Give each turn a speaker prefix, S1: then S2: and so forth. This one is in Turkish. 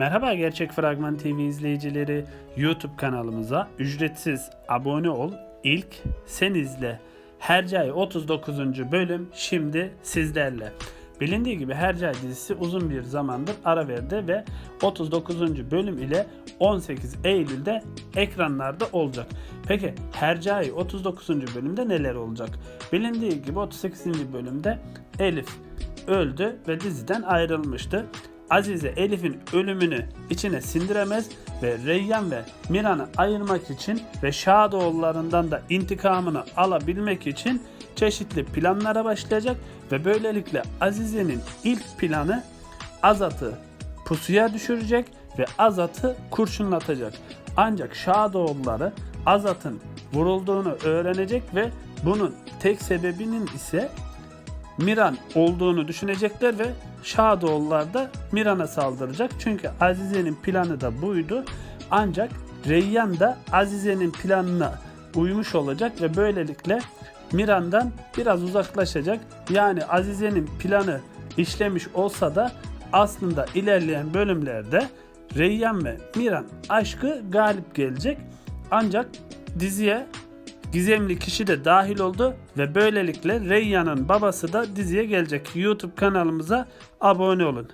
S1: Merhaba Gerçek Fragman TV izleyicileri. YouTube kanalımıza ücretsiz abone ol. İlk sen izle. Hercai 39. bölüm şimdi sizlerle. Bilindiği gibi Hercai dizisi uzun bir zamandır ara verdi ve 39. bölüm ile 18 Eylül'de ekranlarda olacak. Peki Hercai 39. bölümde neler olacak? Bilindiği gibi 38. bölümde Elif öldü ve diziden ayrılmıştı. Azize Elif'in ölümünü içine sindiremez ve Reyyan ve Miran'ı ayırmak için ve Şadoğullarından da intikamını alabilmek için çeşitli planlara başlayacak ve böylelikle Azize'nin ilk planı Azat'ı pusuya düşürecek ve Azat'ı kurşunlatacak. Ancak Şadoğulları Azat'ın vurulduğunu öğrenecek ve bunun tek sebebinin ise Miran olduğunu düşünecekler ve Şadoğullar da Miran'a saldıracak. Çünkü Azize'nin planı da buydu. Ancak Reyyan da Azize'nin planına uymuş olacak ve böylelikle Miran'dan biraz uzaklaşacak. Yani Azize'nin planı işlemiş olsa da aslında ilerleyen bölümlerde Reyyan ve Miran aşkı galip gelecek. Ancak diziye gizemli kişi de dahil oldu ve böylelikle Reyyan'ın babası da diziye gelecek. YouTube kanalımıza abone olun.